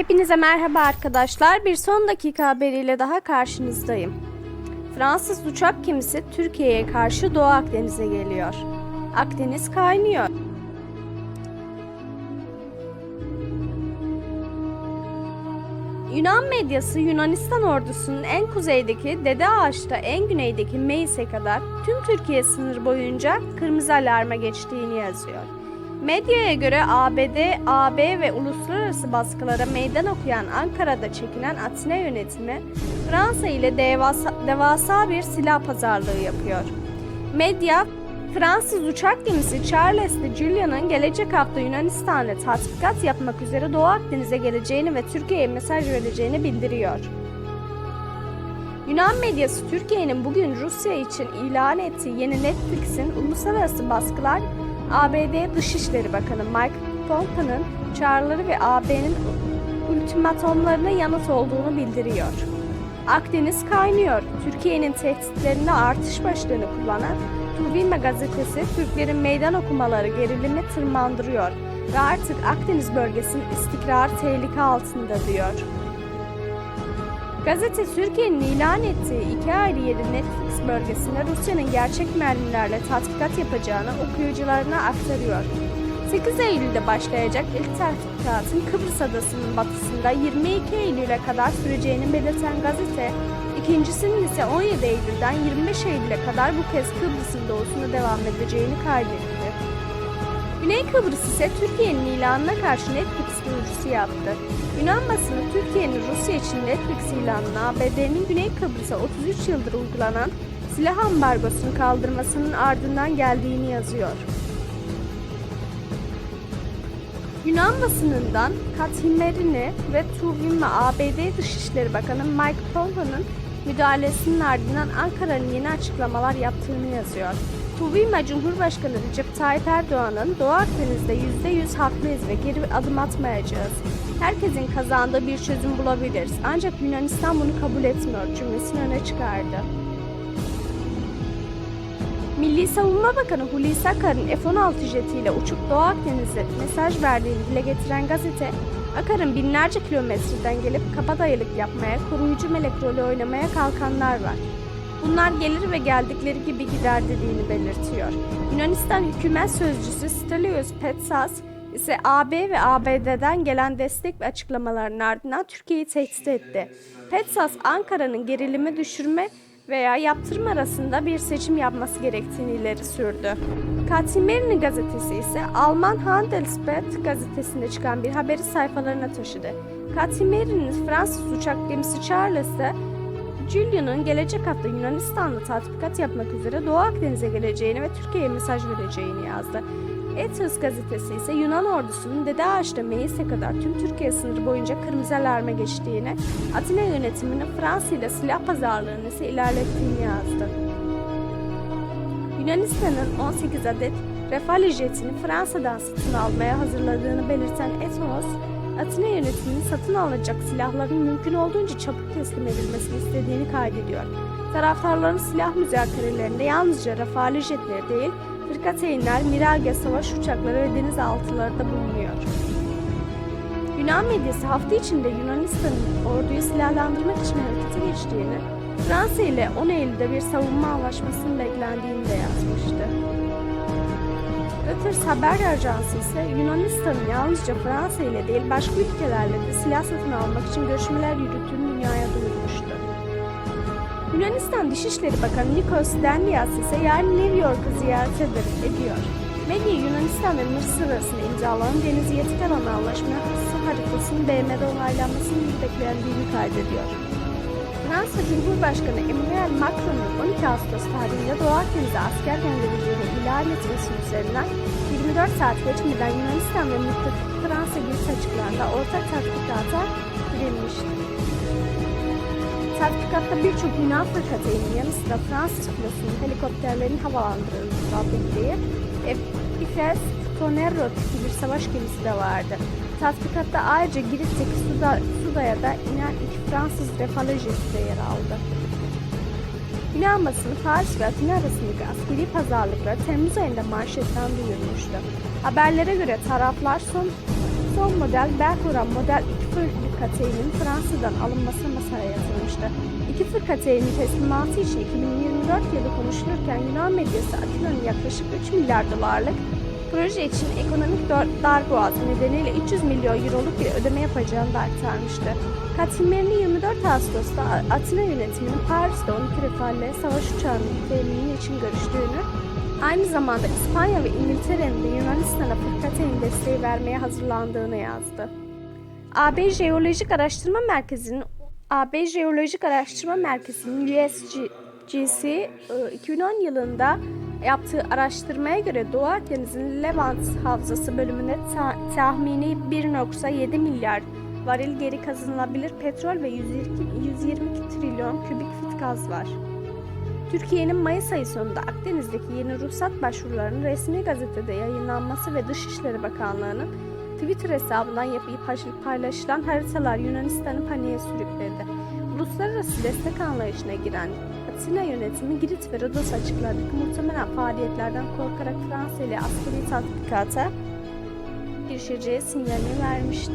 Hepinize merhaba arkadaşlar. Bir son dakika haberiyle daha karşınızdayım. Fransız uçak gemisi Türkiye'ye karşı Doğu Akdeniz'e geliyor. Akdeniz kaynıyor. Yunan medyası Yunanistan ordusunun en kuzeydeki Dede Ağaç'ta en güneydeki Meis'e kadar tüm Türkiye sınır boyunca kırmızı alarma geçtiğini yazıyor. Medyaya göre ABD, AB ve uluslararası baskılara meydan okuyan Ankara'da çekilen Atina yönetimi Fransa ile devasa, devasa bir silah pazarlığı yapıyor. Medya Fransız uçak gemisi Charles de Julia'nın gelecek hafta Yunanistan'la tatbikat yapmak üzere Doğu Akdeniz'e geleceğini ve Türkiye'ye mesaj vereceğini bildiriyor. Yunan medyası Türkiye'nin bugün Rusya için ilan ettiği yeni Netflix'in uluslararası baskılar ABD Dışişleri Bakanı Mike Pompeo'nun çağrıları ve AB'nin ultimatomlarına yanıt olduğunu bildiriyor. Akdeniz kaynıyor. Türkiye'nin tehditlerine artış başlığını kullanan Tuvime gazetesi Türklerin meydan okumaları gerilimi tırmandırıyor ve artık Akdeniz bölgesinin istikrarı tehlike altında diyor. Gazete Türkiye'nin ilan ettiği iki ayrı yerin Netflix bölgesinde Rusya'nın gerçek mermilerle tatbikat yapacağını okuyucularına aktarıyor. 8 Eylül'de başlayacak ilk tatbikatın Kıbrıs Adası'nın batısında 22 Eylül'e kadar süreceğini belirten gazete, ikincisinin ise 17 Eylül'den 25 Eylül'e kadar bu kez Kıbrıs'ın doğusunda devam edeceğini kaydetti. Güney Kıbrıs ise Türkiye'nin ilanına karşı Netflix duyurusu yaptı. Yunan basını Türkiye'nin Rusya için Netflix ilanına ABD'nin Güney Kıbrıs'a 33 yıldır uygulanan silah ambargosunu kaldırmasının ardından geldiğini yazıyor. Yunan basınından Katimerini ve Tuvime ABD Dışişleri Bakanı Mike Pompeo'nun müdahalesinin ardından Ankara'nın yeni açıklamalar yaptığını yazıyor. Tuvime Cumhurbaşkanı Recep Tayyip Erdoğan'ın Doğu Akdeniz'de %100 haklıyız ve geri adım atmayacağız. Herkesin kazandığı bir çözüm bulabiliriz. Ancak Yunanistan bunu kabul etmiyor cümlesini öne çıkardı. Milli Savunma Bakanı Hulusi Akar'ın F-16 jetiyle uçup Doğu Akdeniz'e mesaj verdiğini dile getiren gazete, Akar'ın binlerce kilometreden gelip kabadayılık yapmaya, koruyucu melek rolü oynamaya kalkanlar var. Bunlar gelir ve geldikleri gibi gider dediğini belirtiyor. Yunanistan hükümet sözcüsü Stelios Petsas ise AB ve ABD'den gelen destek ve açıklamaların ardından Türkiye'yi tehdit etti. Petsas, Ankara'nın gerilimi düşürme veya yaptırım arasında bir seçim yapması gerektiğini ileri sürdü. Katimerini gazetesi ise Alman Handelsblatt gazetesinde çıkan bir haberi sayfalarına taşıdı. Katimeri'nin Fransız uçak gemisi Charles'e Julia'nın gelecek hafta Yunanistan'la tatbikat yapmak üzere Doğu Akdeniz'e geleceğini ve Türkiye'ye mesaj vereceğini yazdı. Etos gazetesi ise Yunan ordusunun Dede Ağaç'ta Meis'e kadar tüm Türkiye sınırı boyunca kırmızı alarma geçtiğini, Atina yönetiminin Fransa ile silah pazarlığını ise ilerlettiğini yazdı. Yunanistan'ın 18 adet Rafale jetini Fransa'dan satın almaya hazırladığını belirten Etos, Atina yönetiminin satın alınacak silahların mümkün olduğunca çabuk teslim edilmesini istediğini kaydediyor. Taraftarların silah müzakerelerinde yalnızca Rafale jetleri değil, Fırkateynler, Mirage savaş uçakları ve denizaltıları da bulunuyor. Yunan medyası hafta içinde Yunanistan'ın orduyu silahlandırmak için harekete geçtiğini, Fransa ile 10 Eylül'de bir savunma anlaşmasının beklendiğini de yazmıştı. Reuters haber ajansı ise Yunanistan'ın yalnızca Fransa ile değil başka ülkelerle de silah satın almak için görüşmeler yürüttüğünü dünyaya duyurmuştu. Yunanistan Dışişleri Bakanı Nikos Dendias ise yarın New York'u ziyaret ediyor. Medya Yunanistan ve Mısır arasında imzalanan deniz yetki alanı anlaşma su haritasının BM'de onaylanmasının beklendiğini kaydediyor. Fransa Cumhurbaşkanı Emmanuel Macron'un 12 Ağustos tarihinde Doğu Akdeniz'e asker göndereceğini ilan etmesi üzerinden 24 saat geçmeden Yunanistan ve müttefik Fransa Gürç açıklarında ortak tatbikata girilmişti. Tatbikatta birçok Yunan fırkateyninin yanı sıra Fransız filosunun helikopterlerin havalandırılabildiği Efes Tonero tipi bir savaş gemisi de vardı. Tatbikatta ayrıca Girit'teki Suda, Suda'ya da inen iki Fransız Rafale jeti de yer aldı. Yunan basını Paris ve Atina arasındaki askeri pazarlıkları Temmuz ayında manşetten duyurmuştu. Haberlere göre taraflar son son model Belkuran Model 2 fırkateyninin Fransa'dan alınması masaya yatırılmıştı. İki fırkateynin teslimatı için 2024 yılı konuşulurken Yunan medyası Atina'nın yaklaşık 3 milyar dolarlık proje için ekonomik dar- darboğazı nedeniyle 300 milyon euroluk bir ödeme yapacağını da aktarmıştı. Katilmerini 24 Ağustos'ta Atina yönetiminin Paris'te 12 Rafale savaş uçağının temini için görüştüğünü, aynı zamanda İspanya ve İngiltere'nin de Yunanistan'a fırkateyn desteği vermeye hazırlandığını yazdı. AB Jeolojik Araştırma Merkezi'nin AB Jeolojik Araştırma Merkezi'nin USGC e, 2010 yılında yaptığı araştırmaya göre Doğu Akdeniz'in Levant Havzası bölümünde ta- tahmini 1.7 milyar varil geri kazanılabilir petrol ve 122, 122 trilyon kübik fit gaz var. Türkiye'nin Mayıs ayı sonunda Akdeniz'deki yeni ruhsat başvurularının resmi gazetede yayınlanması ve Dışişleri Bakanlığı'nın Twitter hesabından yapıp paylaşılan haritalar Yunanistan'ı paniğe sürükledi. Uluslararası destek anlayışına giren Atina yönetimi Girit ve Rodos açıklarındaki muhtemelen faaliyetlerden korkarak Fransa ile askeri tatbikata girişeceği sinyalini vermişti.